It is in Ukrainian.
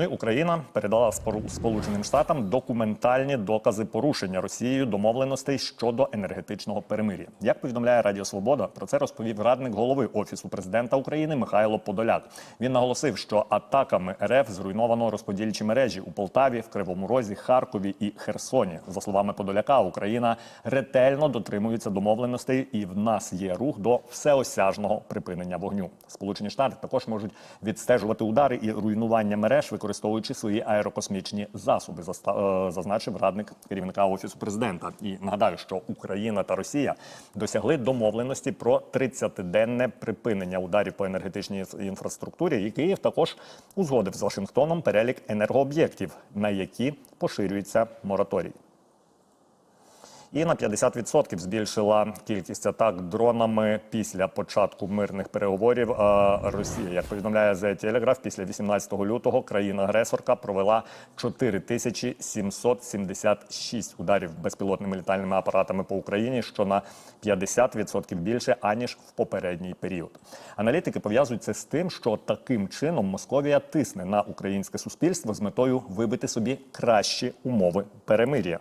Ну і Україна передала Сполученим Штатам документальні докази порушення Росією домовленостей щодо енергетичного перемир'я. Як повідомляє Радіо Свобода, про це розповів радник голови офісу президента України Михайло Подоляк. Він наголосив, що атаками РФ зруйновано розподільчі мережі у Полтаві, в Кривому Розі, Харкові і Херсоні. За словами Подоляка, Україна ретельно дотримується домовленостей, і в нас є рух до всеосяжного припинення вогню. Сполучені Штати також можуть відстежувати удари і руйнування мереж, використовуючи свої аерокосмічні засоби, е, зазначив радник керівника офісу президента. І нагадаю, що Україна та Росія досягли домовленості про 30-денне припинення ударів по енергетичній інфраструктурі. І Київ також узгодив з Вашингтоном перелік енергооб'єктів, на які поширюється мораторій. І на 50% збільшила кількість атак дронами після початку мирних переговорів е, Росія. Як повідомляє The Telegraph, після 18 лютого країна-агресорка провела 4776 ударів безпілотними літальними апаратами по Україні, що на 50% більше аніж в попередній період. Аналітики пов'язують це з тим, що таким чином Московія тисне на українське суспільство з метою вибити собі кращі умови перемир'я.